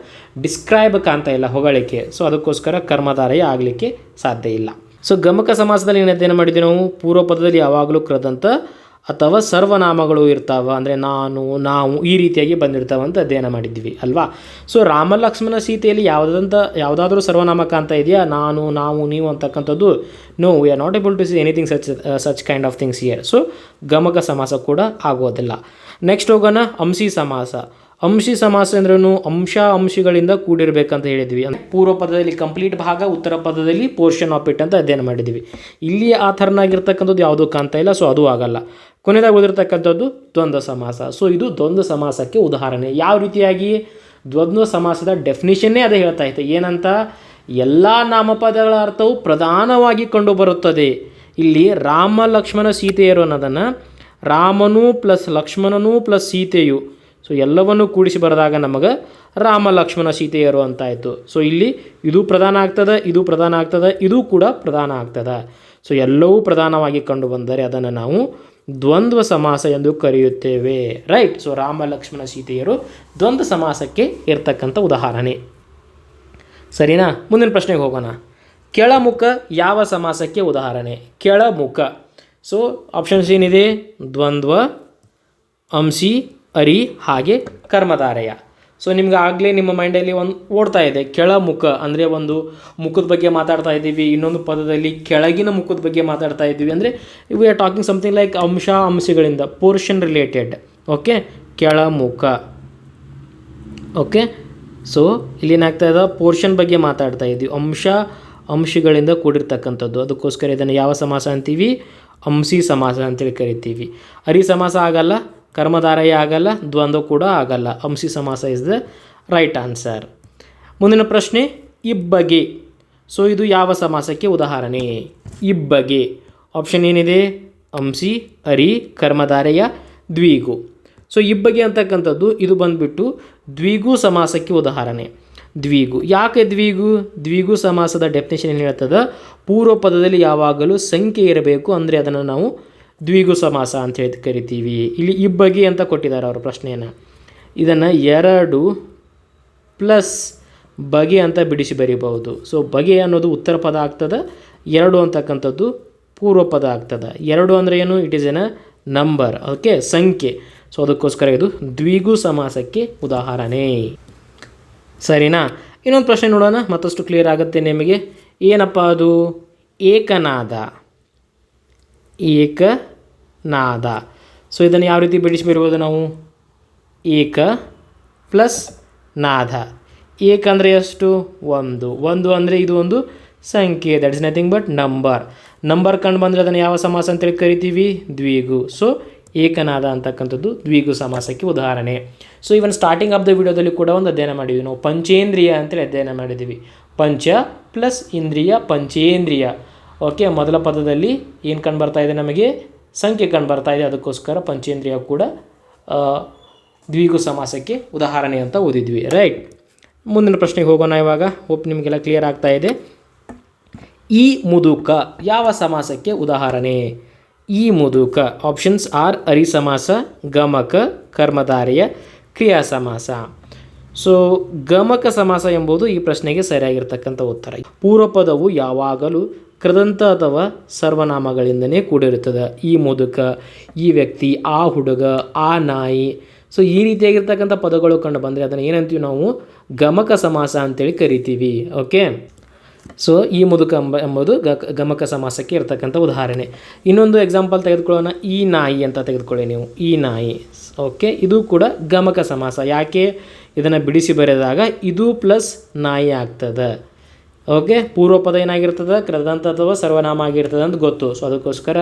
ಡಿಸ್ಕ್ರೈಬ್ ಕಾಣ್ತಾ ಇಲ್ಲ ಹೊಗಳಿಕೆ. ಸೊ ಅದಕ್ಕೋಸ್ಕರ ಕರ್ಮಧಾರಯ ಆಗಲಿಕ್ಕೆ ಸಾಧ್ಯ ಇಲ್ಲ. ಸೊ ಗಮಕ ಸಮಾಸದಲ್ಲಿ ಏನು ಅಧ್ಯಯನ ಮಾಡಿದ್ವಿ ನಾವು? ಪೂರ್ವ ಪದದಲ್ಲಿ ಯಾವಾಗಲೂ ಕರೆದಂಥ ಅಥವಾ ಸರ್ವನಾಮಗಳು ಇರ್ತಾವ, ಅಂದರೆ ನಾನು, ನಾವು ಈ ರೀತಿಯಾಗಿ ಬಂದಿರ್ತಾವ ಅಂತ ಅಧ್ಯಯನ ಮಾಡಿದ್ವಿ ಅಲ್ವಾ? ಸೊ ರಾಮ ಲಕ್ಷ್ಮಣ ಸೀತೆಯಲ್ಲಿ ಯಾವುದಂತ, ಯಾವುದಾದ್ರೂ ಸರ್ವನಾಮಕ ಅಂತ ಇದೆಯಾ? ನಾನು, ನಾವು, ನೀವು ಅಂತಕ್ಕಂಥದ್ದು no we are not able to see anything such such kind of things year so ಗಮಕ ಸಮಾಸ ಕೂಡ ಆಗೋದಿಲ್ಲ ನೆಕ್ಸ್ಟ್ ಹೋಗೋಣ, ಅಂಸಿ ಸಮಾಸ. ಅಂಶಿ ಸಮಾಸ ಅಂದ್ರೂ ಅಂಶ ಅಂಶಗಳಿಂದ ಕೂಡಿರಬೇಕಂತ ಹೇಳಿದ್ವಿ. ಅಂದ್ರೆ ಪೂರ್ವ ಪದದಲ್ಲಿ ಕಂಪ್ಲೀಟ್ ಭಾಗ, ಉತ್ತರ ಪದದಲ್ಲಿ ಪೋರ್ಷನ್ ಆಫ್ ಇಟ್ ಅಂತ ಅಧ್ಯಯನ ಮಾಡಿದ್ವಿ. ಇಲ್ಲಿ ಆ ಥರನಾಗಿರ್ತಕ್ಕಂಥದ್ದು ಯಾವುದೂ ಕಾಣ್ತಾ ಇಲ್ಲ ಸೊ ಅದು ಆಗಲ್ಲ. ಕೊನೆಯದಾಗಿ ಉಳಿದಿರ್ತಕ್ಕಂಥದ್ದು ದ್ವಂದ್ವ ಸಮಾಸ. ಸೊ ಇದು ದ್ವಂದ್ವ ಸಮಾಸಕ್ಕೆ ಉದಾಹರಣೆ. ಯಾವ ರೀತಿಯಾಗಿ? ದ್ವಂದ್ವ ಸಮಾಸದ ಡೆಫಿನಿಷನ್ನೇ ಅದೇ ಹೇಳ್ತಾ ಇತ್ತು. ಏನಂತ? ಎಲ್ಲ ನಾಮಪದಗಳ ಅರ್ಥವು ಪ್ರಧಾನವಾಗಿ ಕಂಡುಬರುತ್ತದೆ ಇಲ್ಲಿ ರಾಮ ಲಕ್ಷ್ಮಣ ಸೀತೆಯರು ಅನ್ನೋದನ್ನು ರಾಮನು ಪ್ಲಸ್ ಲಕ್ಷ್ಮಣನು ಪ್ಲಸ್ ಸೀತೆಯು. ಸೊ ಎಲ್ಲವನ್ನು ಕೂಡಿಸಿ ಬರೆದಾಗ ನಮಗೆ ರಾಮ ಲಕ್ಷ್ಮಣ ಸೀತೆಯರು ಅಂತಾಯಿತು ಸೊ ಇಲ್ಲಿ ಇದು ಪ್ರಧಾನ ಆಗ್ತದೆ, ಇದು ಪ್ರಧಾನ ಆಗ್ತದೆ, ಇದು ಕೂಡ ಪ್ರಧಾನ ಆಗ್ತದೆ. ಸೊ ಎಲ್ಲವೂ ಪ್ರಧಾನವಾಗಿ ಕಂಡು ಬಂದರೆ ಅದನ್ನು ನಾವು ದ್ವಂದ್ವ ಸಮಾಸ ಎಂದು ಕರೆಯುತ್ತೇವೆ. ರೈಟ್ ಸೊ ರಾಮ ಲಕ್ಷ್ಮಣ ಸೀತೆಯರು ದ್ವಂದ್ವ ಸಮಾಸಕ್ಕೆ ಇರ್ತಕ್ಕಂಥ ಉದಾಹರಣೆ. ಸರಿನಾ? ಮುಂದಿನ ಪ್ರಶ್ನೆಗೆ ಹೋಗೋಣ. ಕೆಳಮುಖ ಯಾವ ಸಮಾಸಕ್ಕೆ ಉದಾಹರಣೆ? ಕೆಳಮುಖ. ಸೊ ಆಪ್ಷನ್ಸ್ ಏನಿದೆ? ದ್ವಂದ್ವ ಅಂಶಿ ಅರಿ ಹಾಗೆ ಕರ್ಮಧಾರಯ. ಸೊ ನಿಮ್ಗೆ ಆಗಲೇ ನಿಮ್ಮ ಮೈಂಡಲ್ಲಿ ಒಂದು ಓಡ್ತಾ ಇದೆ, ಕೆಳಮುಖ, ಅಂದರೆ ಒಂದು ಮುಖದ ಬಗ್ಗೆ ಮಾತಾಡ್ತಾ ಇದ್ದೀವಿ, ಇನ್ನೊಂದು ಪದದಲ್ಲಿ ಕೆಳಗಿನ ಮುಖದ ಬಗ್ಗೆ ಮಾತಾಡ್ತಾ ಇದ್ದೀವಿ, ಅಂದರೆ we are talking something like ಅಂಶ, ಅಂಶಗಳಿಂದ ಪೋರ್ಷನ್ ರಿಲೇಟೆಡ್ ಓಕೆ ಕೆಳಮುಖ ಓಕೆ ಸೊ ಇಲ್ಲಿ ಏನಾಗ್ತಾ ಇದೆ? ಪೋರ್ಷನ್ ಬಗ್ಗೆ ಮಾತಾಡ್ತಾ ಇದ್ದೀವಿ, ಅಂಶ, ಅಂಶಗಳಿಂದ ಕೂಡಿರ್ತಕ್ಕಂಥದ್ದು. ಅದಕ್ಕೋಸ್ಕರ ಇದನ್ನು ಯಾವ ಸಮಾಸ ಅಂತೀವಿ? ಅಂಶಿ ಸಮಾಸ ಅಂತೇಳಿ ಕರಿತೀವಿ. ಅರಿ ಸಮಾಸ ಆಗಲ್ಲ ಕರ್ಮಧಾರಯ ಆಗಲ್ಲ, ದ್ವಂದ್ವ ಕೂಡ ಆಗಲ್ಲ. ಅಂಶಿ ಸಮಾಸ ಇಸ್ ದ ರೈಟ್ ಆನ್ಸರ್ ಮುಂದಿನ ಪ್ರಶ್ನೆ, ಇಬ್ಬಗೆ. ಸೊ ಇದು ಯಾವ ಸಮಾಸಕ್ಕೆ ಉದಾಹರಣೆ? ಇಬ್ಬಗೆ. ಆಪ್ಷನ್ ಏನಿದೆ? ಅಂಶಿ ಅರಿ ಕರ್ಮಧಾರಯ, ದ್ವಿಗು. ಸೊ ಇಬ್ಬಗೆ ಅಂತಕ್ಕಂಥದ್ದು, ಇದು ಬಂದ್ಬಿಟ್ಟು ದ್ವಿಗು ಸಮಾಸಕ್ಕೆ ಉದಾಹರಣೆ. ದ್ವಿಗು. ಯಾಕೆ ದ್ವಿಗು? ದ್ವಿಗು ಸಮಾಸದ ಡೆಫಿನೇಷನ್ ಏನು ಹೇಳ್ತದೆ? ಪೂರ್ವ ಪದದಲ್ಲಿ ಯಾವಾಗಲೂ ಸಂಖ್ಯೆ ಇರಬೇಕು, ಅಂದರೆ ಅದನ್ನು ನಾವು ದ್ವಿಗು ಸಮಾಸ ಅಂತ ಹೇಳಿ ಕರಿತೀವಿ. ಇಲ್ಲಿ ಇಬ್ಬಗೆ ಅಂತ ಕೊಟ್ಟಿದ್ದಾರೆ ಅವರು ಪ್ರಶ್ನೆಯನ್ನು. ಇದನ್ನು ಎರಡು ಪ್ಲಸ್ ಬಗೆ ಅಂತ ಬಿಡಿಸಿ ಬರೀಬಹುದು. ಸೊ ಬಗೆ ಅನ್ನೋದು ಉತ್ತರ ಪದ ಆಗ್ತದೆ, ಎರಡು ಅಂತಕ್ಕಂಥದ್ದು ಪೂರ್ವ ಪದ ಆಗ್ತದೆ. ಎರಡು ಅಂದರೆ ಏನು? It is N number okay ಸಂಖ್ಯೆ. ಸೊ ಅದಕ್ಕೋಸ್ಕರ ಇದು ದ್ವಿಗು ಸಮಾಸಕ್ಕೆ ಉದಾಹರಣೆ. ಸರಿನಾ? ಇನ್ನೊಂದು ಪ್ರಶ್ನೆ ನೋಡೋಣ, ಮತ್ತಷ್ಟು ಕ್ಲಿಯರ್ ಆಗುತ್ತೆ ನಿಮಗೆ. ಏನಪ್ಪ ಅದು? ಏಕನಾದ. ಏಕನಾದ ಸೊ ಇದನ್ನು ಯಾವ ರೀತಿ ಬಿಡಿಸಿ ಬರಿಬೋದು ನಾವು? ಏಕ ಪ್ಲಸ್ ನಾದ. ಏಕ ಅಂದರೆ ಎಷ್ಟು? ಒಂದು. ಒಂದು ಅಂದರೆ ಇದು ಒಂದು ಸಂಖ್ಯೆ. That is nothing but number number ಕಂಡು ಬಂದರೆ ಅದನ್ನು ಯಾವ ಸಮಾಸ ಅಂತೇಳಿ ಕರಿತೀವಿ? ದ್ವಿಗು. ಸೊ ಏಕನಾದ ಅಂತಕ್ಕಂಥದ್ದು ದ್ವಿಗು ಸಮಾಸಕ್ಕೆ ಉದಾಹರಣೆ. So even starting of the ವಿಡಿಯೋದಲ್ಲಿ ಕೂಡ ಒಂದು ಅಧ್ಯಯನ ಮಾಡಿದ್ವಿ ನಾವು. ಪಂಚೇಂದ್ರಿಯ ಅಂತೇಳಿ ಅಧ್ಯಯನ ಮಾಡಿದ್ದೀವಿ. ಪಂಚ ಪ್ಲಸ್ ಇಂದ್ರಿಯ ಪಂಚೇಂದ್ರಿಯ. ಓಕೆ ಮೊದಲ ಪದದಲ್ಲಿ ಏನು ಕಂಡು ಬರ್ತಾ ಇದೆ ನಮಗೆ? ಸಂಖ್ಯೆ ಕಂಡು ಬರ್ತಾ ಇದೆ. ಅದಕ್ಕೋಸ್ಕರ ಪಂಚೇಂದ್ರಿಯ ಕೂಡ ದ್ವಿಗು ಸಮಾಸಕ್ಕೆ ಉದಾಹರಣೆ ಅಂತ ಓದಿದ್ವಿ. ರೈಟ್ ಮುಂದಿನ ಪ್ರಶ್ನೆಗೆ ಹೋಗೋಣ ಇವಾಗ. ಹೋಪ್ ನಿಮಗೆಲ್ಲ ಕ್ಲಿಯರ್ ಆಗ್ತಾ ಇದೆ. ಈ ಮುದುಕ ಯಾವ ಸಮಾಸಕ್ಕೆ ಉದಾಹರಣೆ? ಈ ಮುದುಕ ಆಪ್ಷನ್ಸ್ ಆರ್ ಅರಿ ಸಮಾಸ ಗಮಕ, ಕರ್ಮಧಾರಿಯ ಕ್ರಿಯಾ ಸಮಾಸ ಸೊ ಗಮಕ ಸಮಾಸ ಎಂಬುದು ಈ ಪ್ರಶ್ನೆಗೆ ಸರಿಯಾಗಿರ್ತಕ್ಕಂಥ ಉತ್ತರ. ಪೂರ್ವಪದವು ಯಾವಾಗಲೂ ಕೃದಂತ ಅಥವಾ ಸರ್ವನಾಮಗಳಿಂದನೇ ಕೂಡಿರುತ್ತದೆ. ಈ ಮುದುಕ, ಈ ವ್ಯಕ್ತಿ, ಆ ಹುಡುಗ, ಆ ನಾಯಿ. ಸೊ ಈ ರೀತಿಯಾಗಿರ್ತಕ್ಕಂಥ ಪದಗಳು ಕಂಡು ಬಂದರೆ ಅದನ್ನು ಏನಂತೀವಿ ನಾವು? ಗಮಕ ಸಮಾಸ ಅಂತೇಳಿ ಕರಿತೀವಿ. ಓಕೆ ಸೊ ಈ ಮುದುಕ ಎಂಬ ಎಂಬುದು ಗ ಗಮಕ ಸಮಾಸಕ್ಕೆ ಇರತಕ್ಕಂಥ ಉದಾಹರಣೆ. ಇನ್ನೊಂದು ಎಕ್ಸಾಂಪಲ್ ತೆಗೆದುಕೊಳ್ಳೋಣ. ಈ ನಾಯಿ ಅಂತ ತೆಗೆದುಕೊಳ್ಳಿ ನೀವು. ಈ ನಾಯಿ. ಓಕೆ ಇದು ಕೂಡ ಗಮಕ ಸಮಾಸ. ಯಾಕೆ? ಇದನ್ನು ಬಿಡಿಸಿ ಬರೆದಾಗ ಇದು ಪ್ಲಸ್ ನಾಯಿ ಆಗ್ತದೆ. ಓಕೆ ಪೂರ್ವ ಪದ ಏನಾಗಿರ್ತದೆ? ಕ್ರದಂತ ಅಥವಾ ಸರ್ವನಾಮ ಆಗಿರ್ತದೆ ಅಂತ ಗೊತ್ತು. ಸೊ ಅದಕ್ಕೋಸ್ಕರ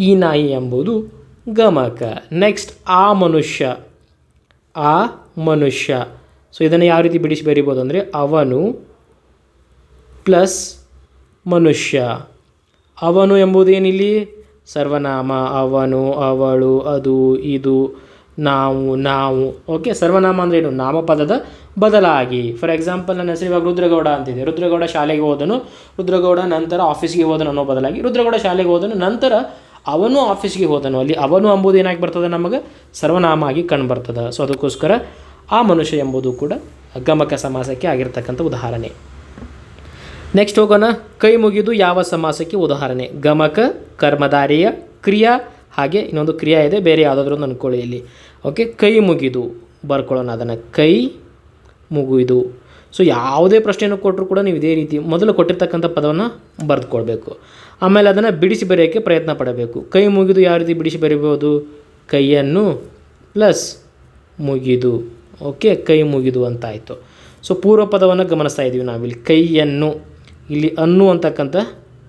ಈ ನಾಯಿ ಎಂಬುದು ಗಮಕ. ನೆಕ್ಸ್ಟ್ ಆ ಮನುಷ್ಯ. ಆ ಮನುಷ್ಯ. ಸೊ ಇದನ್ನು ಯಾವ ರೀತಿ ಬಿಡಿಸಿ ಬರಿಬೋದು ಅಂದರೆ ಅವನು ಪ್ಲಸ್ ಮನುಷ್ಯ. ಅವನು ಎಂಬುದೇನಿಲ್ಲಿ ಸರ್ವನಾಮ. ಅವನು, ಅವಳು, ಅದು, ಇದು, ನಾವು ನಾವು. ಓಕೆ ಸರ್ವನಾಮ ಅಂದರೆ ಏನು? ನಾಮಪದದ ಬದಲಾಗಿ. ಫಾರ್ ಎಕ್ಸಾಂಪಲ್ ನನ್ನ ಹೆಸರು ಇವಾಗ ರುದ್ರಗೌಡ ಅಂತಿದೆ. ರುದ್ರಗೌಡ ಶಾಲೆಗೆ ಹೋದನು. ರುದ್ರಗೌಡ ನಂತರ ಆಫೀಸ್ಗೆ ಹೋದನು ಅನ್ನೋ ಬದಲಾಗಿ. ರುದ್ರಗೌಡ ಶಾಲೆಗೆ ಹೋದನು. ನಂತರ ಅವನು ಆಫೀಸ್ಗೆ ಹೋದನು. ಅಲ್ಲಿ ಅವನು ಎಂಬುದು ಏನಾಗಿ ಬರ್ತದೆ ನಮಗೆ? ಸರ್ವನಾಮ ಆಗಿ ಕಂಡು ಬರ್ತದೆ ಸೊ ಅದಕ್ಕೋಸ್ಕರ ಆ ಮನುಷ್ಯ ಎಂಬುದು ಕೂಡ ಗಮಕ ಸಮಾಸಕ್ಕೆ ಆಗಿರ್ತಕ್ಕಂಥ ಉದಾಹರಣೆ. ನೆಕ್ಸ್ಟ್ ಹೋಗೋಣ. ಕೈ ಮುಗಿದು ಯಾವ ಸಮಾಸಕ್ಕೆ ಉದಾಹರಣೆ? ಗಮಕ, ಕರ್ಮಧಾರಿಯ, ಕ್ರಿಯಾ, ಹಾಗೆ ಇನ್ನೊಂದು ಕ್ರಿಯಾ ಇದೆ. ಬೇರೆ ಯಾವುದಾದ್ರೂ ಒಂದು ಅಂದ್ಕೊಳ್ಳಿ ಇಲ್ಲಿ. ಓಕೆ ಕೈ ಮುಗಿದು ಬರ್ಕೊಳ್ಳೋಣ ಅದನ್ನು. ಕೈ ಮುಗಿದು. ಸೊ ಯಾವುದೇ ಪ್ರಶ್ನೆಯನ್ನು ಕೊಟ್ಟರು ಕೂಡ ನೀವು ಇದೇ ರೀತಿ ಮೊದಲು ಕೊಟ್ಟಿರ್ತಕ್ಕಂಥ ಪದವನ್ನು ಬರೆದುಕೊಳ್ಬೇಕು. ಆಮೇಲೆ ಅದನ್ನು ಬಿಡಿಸಿ ಬರೆಯೋಕ್ಕೆ ಪ್ರಯತ್ನ ಪಡಬೇಕು. ಕೈ ಮುಗಿದು ಯಾವ ರೀತಿ ಬಿಡಿಸಿ ಬರಿಬೋದು? ಕೈಯನ್ನು ಪ್ಲಸ್ ಮುಗಿದು. ಓಕೆ ಕೈ ಮುಗಿದು ಅಂತ ಆಯಿತು ಸೊ ಪೂರ್ವ ಪದವನ್ನು ಗಮನಿಸ್ತಾ ಇದ್ದೀವಿ ನಾವಿಲ್ಲಿ. ಕೈಯನ್ನು. ಇಲ್ಲಿ ಅನ್ನು ಅಂತಕ್ಕಂಥ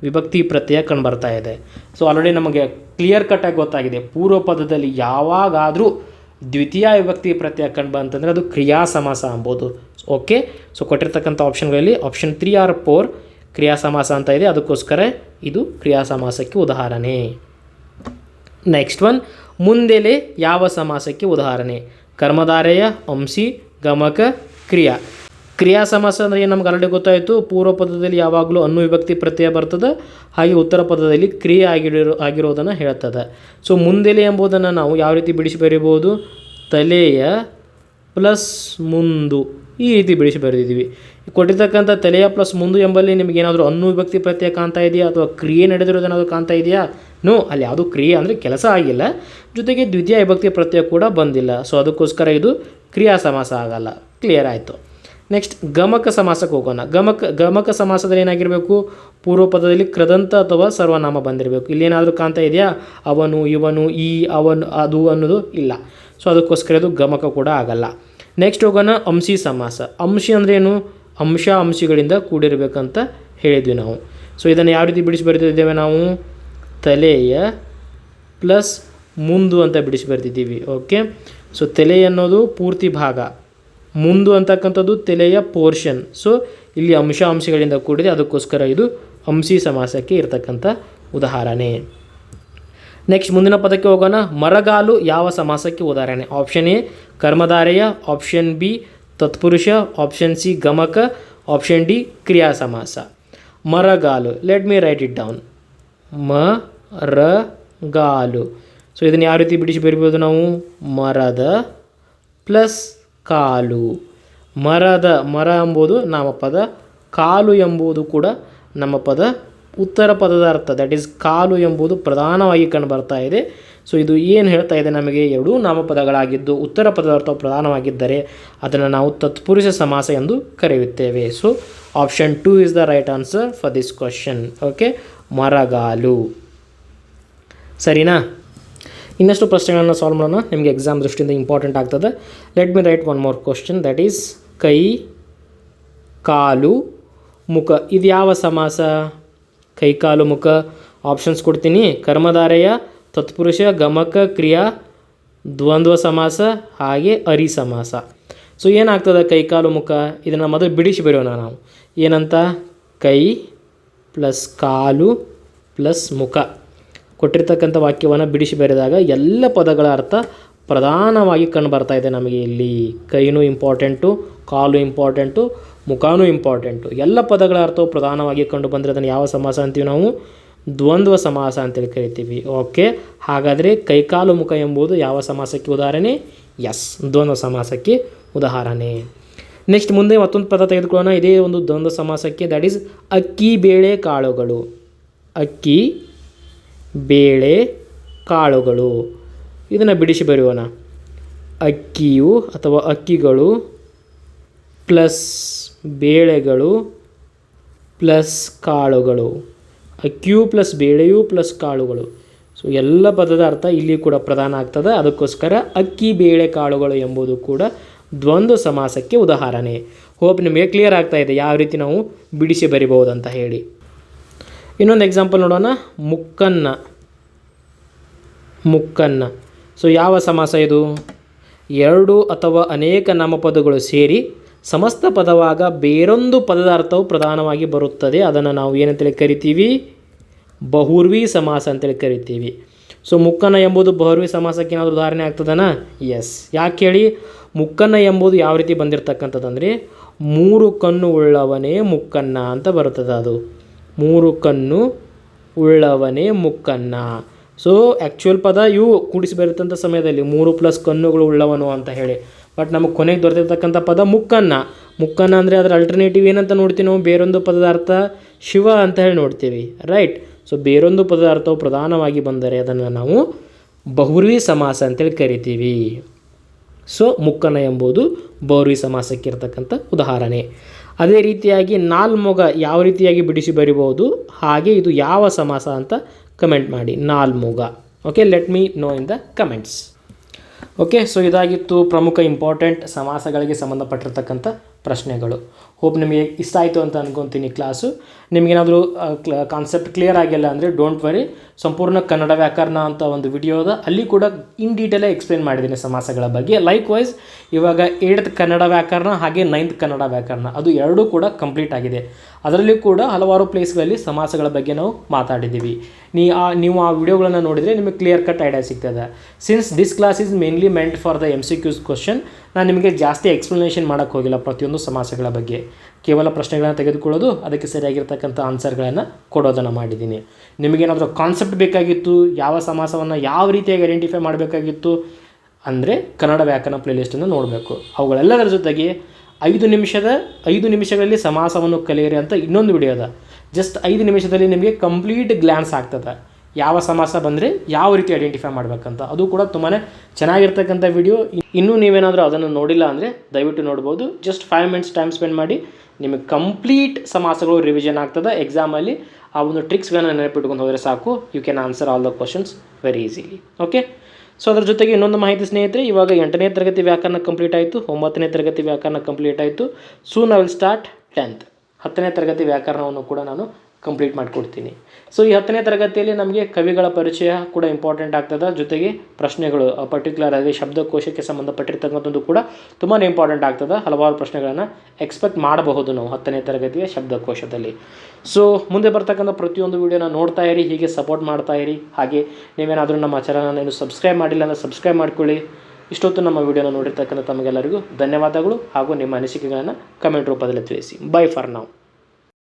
ವಿಭಕ್ತಿ ಪ್ರತ್ಯಯ ಕಂಡು ಬರ್ತಾ ಇದೆ. ಸೊ ಆಲ್ರೆಡಿ ನಮಗೆ ಕ್ಲಿಯರ್ ಕಟ್ಟಾಗಿ ಗೊತ್ತಾಗಿದೆ. ಪೂರ್ವ ಪದದಲ್ಲಿ ಯಾವಾಗಾದರೂ ದ್ವಿತೀಯ ವಿಭಕ್ತಿ ಪ್ರತ್ಯಯ ಕಂಡು ಬಂತಂದರೆ ಅದು ಕ್ರಿಯಾ ಸಮಾಸ ಅಂಬೋದು. ಓಕೆ ಸೊ ಕೊಟ್ಟಿರ್ತಕ್ಕಂಥ ಆಪ್ಷನ್ಗಳಲ್ಲಿ ಆಪ್ಷನ್ ತ್ರೀ ಆರ್ ಫೋರ್ ಕ್ರಿಯಾ ಸಮಾಸ ಅಂತ ಇದೆ. ಅದಕ್ಕೋಸ್ಕರ ಇದು ಕ್ರಿಯಾ ಸಮಾಸಕ್ಕೆ ಉದಾಹರಣೆ. ನೆಕ್ಸ್ಟ್ ಒನ್ ಮುಂದೆಲೆ ಯಾವ ಸಮಾಸಕ್ಕೆ ಉದಾಹರಣೆ? ಕರ್ಮಧಾರೆಯ ಅಂಶಿ ಗಮಕ, ಕ್ರಿಯಾ. ಕ್ರಿಯಾ ಸಮಾಸ ಅಂದರೆ ಏನು ನಮ್ಗೆ ಆಲ್ರೆಡಿ ಗೊತ್ತಾಯಿತು, ಪೂರ್ವ ಪದದಲ್ಲಿ ಯಾವಾಗಲೂ ಅನ್ನು ವಿಭಕ್ತಿ ಪ್ರತ್ಯಯ ಬರ್ತದೆ, ಹಾಗೆ ಉತ್ತರ ಪದದಲ್ಲಿ ಕ್ರಿಯೆ ಆಗಿರೋ ಆಗಿರೋದನ್ನು ಹೇಳ್ತದೆ. ಸೊ ಮುಂದೆಲೆ ಎಂಬುದನ್ನು ನಾವು ಯಾವ ರೀತಿ ಬಿಡಿಸಿ ಬರೀಬೋದು ತಲೆಯ ಪ್ಲಸ್ ಮುಂದು ಈ ರೀತಿ ಬಿಡಿಸಿ ಬರೆದಿದ್ದೀವಿ. ಕೊಟ್ಟಿರ್ತಕ್ಕಂಥ ತಲೆಯ ಪ್ಲಸ್ ಮುಂದು ಎಂಬಲ್ಲಿ ನಿಮಗೆ ಏನಾದರೂ ಅನ್ನು ವಿಭಕ್ತಿ ಪ್ರತ್ಯಯ ಕಾಣ್ತಾ ಇದೆಯಾ ಅಥವಾ ಕ್ರಿಯೆ ನಡೆದಿರೋದೇನಾದರೂ ಕಾಣ್ತಾ ಇದೆಯಾ? ನೋ ಅಲ್ಲಿ ಯಾವುದು ಕ್ರಿಯೆ ಅಂದರೆ ಕೆಲಸ ಆಗಿಲ್ಲ. ಜೊತೆಗೆ ದ್ವಿತೀಯ ವಿಭಕ್ತಿ ಪ್ರತ್ಯಯ ಕೂಡ ಬಂದಿಲ್ಲ. ಸೊ ಅದಕ್ಕೋಸ್ಕರ ಇದು ಕ್ರಿಯಾ ಸಮಾಸ ಆಗಲ್ಲ. ಕ್ಲಿಯರ್ ಆಯಿತು. ನೆಕ್ಸ್ಟ್ ಗಮಕ ಸಮಾಸಕ್ಕೆ ಹೋಗೋಣ. ಗಮಕ ಗಮಕ ಸಮಾಸದಲ್ಲಿ ಏನಾಗಿರಬೇಕು? ಪೂರ್ವ ಪದದಲ್ಲಿ ಕೃದಂತ ಅಥವಾ ಸರ್ವನಾಮ ಬಂದಿರಬೇಕು. ಇಲ್ಲೇನಾದರೂ ಕಾಣ್ತಾ ಇದೆಯಾ? ಅವನು, ಇವನು, ಈ, ಅವನು, ಅದು ಅನ್ನೋದು ಇಲ್ಲ. ಸೊ ಅದಕ್ಕೋಸ್ಕರ ಅದು ಗಮಕ ಕೂಡ ಆಗಲ್ಲ. ನೆಕ್ಸ್ಟ್ ಹೋಗೋಣ, ಅಂಶಿ ಸಮಾಸ. ಅಂಶಿ ಅಂದ್ರೆ ಏನು? ಅಂಶ, ಅಂಶಿಗಳಿಂದ ಕೂಡಿರಬೇಕಂತ ಹೇಳಿದ್ವಿ ನಾವು. ಸೊ ಇದನ್ನು ಯಾವ ರೀತಿ ಬಿಡಿಸಿ ಬರ್ತಿದ್ದೇವೆ ನಾವು? ತಲೆಯ ಪ್ಲಸ್ ಮುಂದು ಅಂತ ಬಿಡಿಸಿ ಬರ್ತಿದ್ದೀವಿ. ಓಕೆ ಸೊ ತಲೆ ಅನ್ನೋದು ಪೂರ್ತಿ ಭಾಗ. ಮುಂದು ಅಂತಕ್ಕಂಥದ್ದು ತಲೆಯ ಪೋರ್ಷನ್. ಸೊ ಇಲ್ಲಿ ಅಂಶ ಅಂಶಗಳಿಂದ ಕೂಡಿದೆ. ಅದಕ್ಕೋಸ್ಕರ ಇದು ಅಂಶಿ ಸಮಾಸಕ್ಕೆ ಇರತಕ್ಕಂಥ ಉದಾಹರಣೆ. ನೆಕ್ಸ್ಟ್ ಮುಂದಿನ ಪದಕ್ಕೆ ಹೋಗೋಣ. ಮರಗಾಲು ಯಾವ ಸಮಾಸಕ್ಕೆ ಉದಾಹರಣೆ? ಆಪ್ಷನ್ ಎ ಕರ್ಮಧಾರೆಯ. ಆಪ್ಷನ್ ಬಿ ತತ್ಪುರುಷ. ಆಪ್ಷನ್ ಸಿ ಗಮಕ. ಆಪ್ಷನ್ ಡಿ ಕ್ರಿಯಾ ಸಮಾಸ ಮರಗಾಲು. Let me write it down ಮ ರ ಗಾಲು ಸೊ ಇದನ್ನು ಯಾವ ರೀತಿ ಬಿಡಿಸಿ ಬರಿಬೋದು ನಾವು? ಮರದ ಪ್ಲಸ್ ಕಾಲು. ಮರದ, ಮರ ಎಂಬುದು ನಾಮಪದ ಕಾಲು ಎಂಬುದು ಕೂಡ ನಮ್ಮ ಪದ, ಉತ್ತರ ಪದದ ಅರ್ಥ. ದಟ್ ಈಸ್ ಕಾಲು ಎಂಬುದು ಪ್ರಧಾನವಾಗಿ ಕಂಡು ಬರ್ತಾ ಇದೆ. ಸೊ ಇದು ಏನು ಹೇಳ್ತಾ ಇದೆ ನಮಗೆ? ಎರಡೂ ನಾಮಪದಗಳಾಗಿದ್ದು ಉತ್ತರ ಪದದ ಅರ್ಥ ಪ್ರಧಾನವಾಗಿದ್ದರೆ ಅದನ್ನು ನಾವು ತತ್ಪುರುಷ ಸಮಾಸ ಎಂದು ಕರೆಯುತ್ತೇವೆ. So option two is the right answer for this question okay ಮರಗಾಲು. ಸರಿನಾ? ಇನ್ನಷ್ಟು ಪ್ರಶ್ನೆಗಳನ್ನು ಸಾಲ್ವ್ ಮಾಡೋಣ. ನಿಮಗೆ ಎಕ್ಸಾಮ್ ದೃಷ್ಟಿಯಿಂದ ಇಂಪಾರ್ಟೆಂಟ್ ಆಗ್ತದೆ. Let me write one more question that is ಕೈ, ಕಾಲು, ಮುಖ. ಇದು ಯಾವ ಸಮಾಸ? ಕೈ, ಕಾಲು, ಮುಖ. ಆಪ್ಷನ್ಸ್ ಕೊಡ್ತೀನಿ. ಕರ್ಮಧಾರೆಯ, ತತ್ಪುರುಷ, ಗಮಕ, ಕ್ರಿಯಾ, ದ್ವಂದ್ವ ಸಮಾಸ, ಹಾಗೆ ಅರಿ ಸಮಾಸ. ಸೊ ಏನಾಗ್ತದೆ ಕೈ, ಕಾಲು, ಮುಖ? ಇದನ್ನು ಮೊದಲು ಬಿಡಿಸಿ ಬಿಡೋಣ ನಾವು. ಏನಂತ? ಕೈ ಪ್ಲಸ್ ಕಾಲು ಪ್ಲಸ್ ಮುಖ. ಕೊಟ್ಟಿರ್ತಕ್ಕಂಥ ವಾಕ್ಯವನ್ನು ಬಿಡಿಸಿ ಬರೆದಾಗ ಎಲ್ಲ ಪದಗಳ ಅರ್ಥ ಪ್ರಧಾನವಾಗಿ ಕಂಡು ಬರ್ತಾ ಇದೆ ನಮಗೆ ಇಲ್ಲಿ. ಕೈನೂ ಇಂಪಾರ್ಟೆಂಟು, ಕಾಲು ಇಂಪಾರ್ಟೆಂಟು, ಮುಖಾನೂ ಇಂಪಾರ್ಟೆಂಟು. ಎಲ್ಲ ಪದಗಳ ಅರ್ಥವು ಪ್ರಧಾನವಾಗಿ ಕಂಡು ಬಂದರೆ ಅದನ್ನು ಯಾವ ಸಮಾಸ ಅಂತೀವಿ ನಾವು? ದ್ವಂದ್ವ ಸಮಾಸ ಅಂತೇಳಿ ಕರಿತೀವಿ. ಓಕೆ, ಹಾಗಾದರೆ ಕೈಕಾಲು ಮುಖ ಎಂಬುದು ಯಾವ ಸಮಾಸಕ್ಕೆ ಉದಾಹರಣೆ? ಎಸ್, ದ್ವಂದ್ವ ಸಮಾಸಕ್ಕೆ ಉದಾಹರಣೆ. ನೆಕ್ಸ್ಟ್ ಮುಂದೆ ಮತ್ತೊಂದು ಪದ ತೆಗೆದುಕೊಳ್ಳೋಣ. ಇದೇ ಒಂದು ದ್ವಂದ್ವ ಸಮಾಸಕ್ಕೆ ದಟ್ ಈಸ್ ಅಕ್ಕಿ, ಬೇಳೆ, ಕಾಳುಗಳು. ಅಕ್ಕಿ ಬೇಳೆ, ಕಾಳುಗಳು. ಇದನ್ನು ಬಿಡಿಸಿ ಬರೆಯೋಣ. ಅಕ್ಕಿಯು ಅಥವಾ ಅಕ್ಕಿಗಳು ಪ್ಲಸ್ ಬೇಳೆಗಳು ಪ್ಲಸ್ ಕಾಳುಗಳು. ಅಕ್ಕಿಯು ಪ್ಲಸ್ ಬೇಳೆಯು ಪ್ಲಸ್ ಕಾಳುಗಳು. ಸೊ ಎಲ್ಲ ಪದದ ಅರ್ಥ ಇಲ್ಲಿ ಕೂಡ ಪ್ರಧಾನ ಆಗ್ತದೆ. ಅದಕ್ಕೋಸ್ಕರ ಅಕ್ಕಿ, ಬೇಳೆ, ಕಾಳುಗಳು ಎಂಬುದು ಕೂಡ ದ್ವಂದ್ವ ಸಮಾಸಕ್ಕೆ ಉದಾಹರಣೆ. ಹೋಪ್ ನಿಮಗೆ ಕ್ಲಿಯರ್ ಆಗ್ತಾ ಇದೆ. ಯಾವ ರೀತಿ ನಾವು ಬಿಡಿಸಿ ಬರಿಬಹುದಂತ ಹೇಳಿ. ಇನ್ನೊಂದು ಎಕ್ಸಾಂಪಲ್ ನೋಡೋಣ. ಮುಕ್ಕನ್ನ. ಮುಕ್ಕನ್ನ. ಸೊ ಯಾವ ಸಮಾಸ ಇದು? ಎರಡು ಅಥವಾ ಅನೇಕ ನಾಮಪದಗಳು ಸೇರಿ ಸಮಸ್ತ ಪದವಾಗ ಬೇರೊಂದು ಪದದ ಅರ್ಥವು ಪ್ರಧಾನವಾಗಿ ಬರುತ್ತದೆ. ಅದನ್ನು ನಾವು ಏನಂತೇಳಿ ಕರಿತೀವಿ? ಬಹುರ್ವಿ ಸಮಾಸ ಅಂತೇಳಿ ಕರಿತೀವಿ. ಸೊ ಮುಕ್ಕನ್ನ ಎಂಬುದು ಬಹುರ್ವಿ ಸಮಾಸಕ್ಕೆ ಏನಾದರೂ ಉದಾಹರಣೆ ಆಗ್ತದನ? ಎಸ್ ಯಾಕೆ ಹೇಳಿ? ಮುಕ್ಕನ್ನ ಎಂಬುದು ಯಾವ ರೀತಿ ಬಂದಿರತಕ್ಕಂಥದ್ದಂದರೆ ಮೂರು ಕಣ್ಣು ಉಳ್ಳವನೇ ಮುಕ್ಕನ್ನ ಅಂತ ಬರುತ್ತದೆ ಅದು. ಮೂರು ಕಣ್ಣು ಉಳ್ಳವನೇ ಮುಕ್ಕನ್ನ. ಸೊ ಆ್ಯಕ್ಚುಯಲ್ ಪದ ಇವು ಕೂಡಿಸಿ ಸಮಯದಲ್ಲಿ ಮೂರು ಪ್ಲಸ್ ಕಣ್ಣುಗಳು ಉಳ್ಳವನು ಅಂತ ಹೇಳಿ. ಬಟ್ ನಮಗೆ ಕೊನೆಗೆ ದೊರೆತಿರ್ತಕ್ಕಂಥ ಪದ ಮುಕ್ಕನ್ನ. ಮುಕ್ಕನ್ನ ಅಂದರೆ ಅದರ ಅಲ್ಟರ್ನೇಟಿವ್ ಏನಂತ ನೋಡ್ತೀವಿ ನಾವು? ಬೇರೊಂದು ಪದದ ಅರ್ಥ ಶಿವ ಅಂತ ಹೇಳಿ ನೋಡ್ತೀವಿ ರೈಟ್ ಸೊ ಬೇರೊಂದು ಪದದ ಪ್ರಧಾನವಾಗಿ ಬಂದರೆ ಅದನ್ನು ನಾವು ಬಹುರ್ವಿ ಸಮಾಸ ಅಂತೇಳಿ ಕರಿತೀವಿ. ಸೊ ಮುಕ್ಕನ ಎಂಬುದು ಬಹುರ್ವಿ ಸಮಾಸಕ್ಕೆ ಇರತಕ್ಕಂಥ ಉದಾಹರಣೆ. ಅದೇ ರೀತಿಯಾಗಿ ನಾಲ್ಮೊಗ ಯಾವ ರೀತಿಯಾಗಿ ಬಿಡಿಸಿ ಬರಿಬೋದು ಹಾಗೆ ಇದು ಯಾವ ಸಮಾಸ ಅಂತ ಕಮೆಂಟ್ ಮಾಡಿ. ನಾಲ್ಮೊಗ okay let me know in the comments okay so ಇದಾಗಿತ್ತು ಪ್ರಮುಖ ಇಂಪಾರ್ಟೆಂಟ್ ಸಮಾಸಗಳಿಗೆ ಸಂಬಂಧಪಟ್ಟಿರ್ತಕ್ಕಂಥ ಪ್ರಶ್ನೆಗಳು. ಹೋಪ್ ನಿಮಗೆ ಇಷ್ಟ ಆಯಿತು ಅಂತ ಅನ್ಕೊತೀನಿ ಕ್ಲಾಸು ನಿಮಗೇನಾದರೂ ಕಾನ್ಸೆಪ್ಟ್ ಕ್ಲಿಯರ್ ಆಗಿಲ್ಲ ಅಂದರೆ ಡೋಂಟ್ ವರಿ ಸಂಪೂರ್ಣ ಕನ್ನಡ ವ್ಯಾಕರಣ ಅಂತ ಒಂದು ವಿಡಿಯೋ ಅದ. ಅಲ್ಲಿ ಕೂಡ ಇನ್ ಡೀಟೇಲೇ ಎಕ್ಸ್ಪ್ಲೇನ್ ಮಾಡಿದ್ದೀನಿ ಸಮಾಸಗಳ ಬಗ್ಗೆ. ಲೈಕ್ ವೈಸ್ ಇವಾಗ ಏಳ್ತ್ ಕನ್ನಡ ವ್ಯಾಕರಣ ಹಾಗೆ ನೈನ್ತ್ ಕನ್ನಡ ವ್ಯಾಕರಣ, ಅದು ಎರಡೂ ಕೂಡ ಕಂಪ್ಲೀಟ್ ಆಗಿದೆ. ಅದರಲ್ಲಿ ಕೂಡ ಹಲವಾರು ಪ್ಲೇಸ್ಗಳಲ್ಲಿ ಸಮಾಸಗಳ ಬಗ್ಗೆ ನಾವು ಮಾತಾಡಿದ್ದೀವಿ. ನೀ, ಆ, ನೀವು ಆ ವಿಡಿಯೋಗಳನ್ನು ನೋಡಿದರೆ ನಿಮಗೆ ಕ್ಲಿಯರ್ ಕಟ್ ಐಡಿಯಾ ಸಿಗ್ತದೆ. Since this class is mainly meant for the M C Qs question ನಾನು ನಿಮಗೆ ಜಾಸ್ತಿ ಎಕ್ಸ್ಪ್ಲನೇಷನ್ ಮಾಡೋಕ್ಕೆ ಹೋಗಿಲ್ಲ ಪ್ರತಿಯೊಂದು ಸಮಾಸಗಳ ಬಗ್ಗೆ. ಕೇವಲ ಪ್ರಶ್ನೆಗಳನ್ನು ತೆಗೆದುಕೊಳ್ಳೋದು, ಅದಕ್ಕೆ ಸರಿಯಾಗಿರ್ತಕ್ಕಂಥ ಆನ್ಸರ್ಗಳನ್ನು ಕೊಡೋದನ್ನು ಮಾಡಿದ್ದೀನಿ. ನಿಮಗೇನಾದರೂ ಕಾನ್ಸೆಪ್ಟ್ ಬೇಕಾಗಿತ್ತು, ಯಾವ ಸಮಾಸವನ್ನು ಯಾವ ರೀತಿಯಾಗಿ ಐಡೆಂಟಿಫೈ ಮಾಡಬೇಕಾಗಿತ್ತು ಅಂದರೆ ಕನ್ನಡ ವ್ಯಾಕರಣ ಪ್ಲೇಲಿಸ್ಟನ್ನು ನೋಡಬೇಕು. ಅವುಗಳೆಲ್ಲದರ ಜೊತೆಗೆ ಐದು ನಿಮಿಷದ, ಐದು ನಿಮಿಷಗಳಲ್ಲಿ ಸಮಾಸವನ್ನು ಕಲಿಯಿರಿ ಅಂತ ಇನ್ನೊಂದು ವಿಡಿಯೋ ಅದ. ಜಸ್ಟ್ ಐದು ನಿಮಿಷದಲ್ಲಿ ನಿಮಗೆ ಕಂಪ್ಲೀಟ್ ಗ್ಲ್ಯಾನ್ಸ್ ಆಗ್ತದೆ. ಯಾವ ಸಮಾಸ ಬಂದರೆ ಯಾವ ರೀತಿ ಐಡೆಂಟಿಫೈ ಮಾಡಬೇಕಂತ. ಅದು ಕೂಡ ತುಂಬಾ ಚೆನ್ನಾಗಿರ್ತಕ್ಕಂಥ ವಿಡಿಯೋ ಇನ್ನೂ ನೀವೇನಾದರೂ ಅದನ್ನು ನೋಡಿಲ್ಲ ಅಂದರೆ ದಯವಿಟ್ಟು ನೋಡ್ಬೋದು. Just five minutes time spend ಮಾಡಿ ನಿಮಗೆ ಕಂಪ್ಲೀಟ್ ಸಮಾಸಗಳು ರಿವಿಷನ್ ಆಗ್ತದೆ. ಎಕ್ಸಾಮಲ್ಲಿ ಆ ಒಂದು ಟ್ರಿಕ್ಸ್ಗಳನ್ನು ನೆನಪಿಟ್ಕೊಂಡು ಹೋದರೆ ಸಾಕು. You can answer all the questions very easily okay so ಅದರ ಜೊತೆಗೆ ಇನ್ನೊಂದು ಮಾಹಿತಿ ಸ್ನೇಹಿತರೆ, ಇವಾಗ ಎಂಟನೇ ತರಗತಿ ವ್ಯಾಕರಣ ಕಂಪ್ಲೀಟ್ ಆಯಿತು. ಒಂಬತ್ತನೇ ತರಗತಿ ವ್ಯಾಕರಣ ಕಂಪ್ಲೀಟ್ ಆಯಿತು. Soon I will start tenth ಹತ್ತನೇ ತರಗತಿ ವ್ಯಾಕರಣವನ್ನು ಕೂಡ ನಾನು ಕಂಪ್ಲೀಟ್ ಮಾಡಿಕೊಡ್ತೀನಿ. ಸೊ ಈ ಹತ್ತನೇ ತರಗತಿಯಲ್ಲಿ ನಮಗೆ ಕವಿಗಳ ಪರಿಚಯ ಕೂಡ ಇಂಪಾರ್ಟೆಂಟ್ ಆಗ್ತದೆ. ಜೊತೆಗೆ ಪ್ರಶ್ನೆಗಳು ಪರ್ಟಿಕ್ಯುಲರ್ ಆಗಿ ಶಬ್ದಕೋಶಕ್ಕೆ ಸಂಬಂಧಪಟ್ಟಿರ್ತಕ್ಕಂಥದ್ದು ಕೂಡ ತುಂಬಾ ಇಂಪಾರ್ಟೆಂಟ್ ಆಗ್ತದೆ. ಹಲವಾರು ಪ್ರಶ್ನೆಗಳನ್ನು ಎಕ್ಸ್ಪೆಕ್ಟ್ ಮಾಡಬಹುದು ನಾವು ಹತ್ತನೇ ತರಗತಿಯ ಶಬ್ದಕೋಶದಲ್ಲಿ. ಸೊ ಮುಂದೆ ಬರ್ತಕ್ಕಂಥ ಪ್ರತಿಯೊಂದು ವೀಡಿಯೋನ ನೋಡ್ತಾ ಇರಿ, ಹೀಗೆ ಸಪೋರ್ಟ್ ಮಾಡ್ತಾ ಇರಿ. ಹಾಗೆ ನೀವೇನಾದರೂ ನಮ್ಮ ಚಾನಲನ್ನು ಏನು ಸಬ್ಸ್ಕ್ರೈಬ್ ಮಾಡಿಲ್ಲ ಅಂದರೆ ಸಬ್ಸ್ಕ್ರೈಬ್ ಮಾಡ್ಕೊಳ್ಳಿ. ಇಷ್ಟೊತ್ತು ನಮ್ಮ ವಿಡಿಯೋನ ನೋಡಿರ್ತಕ್ಕಂಥ ತಮಗೆಲ್ಲರಿಗೂ ಧನ್ಯವಾದಗಳು ಹಾಗೂ ನಿಮ್ಮ ಅನಿಸಿಕೆಗಳನ್ನು ಕಮೆಂಟ್ ರೂಪದಲ್ಲಿ ತಿಳಿಸಿ. ಬೈ ಫಾರ್ ನಾವು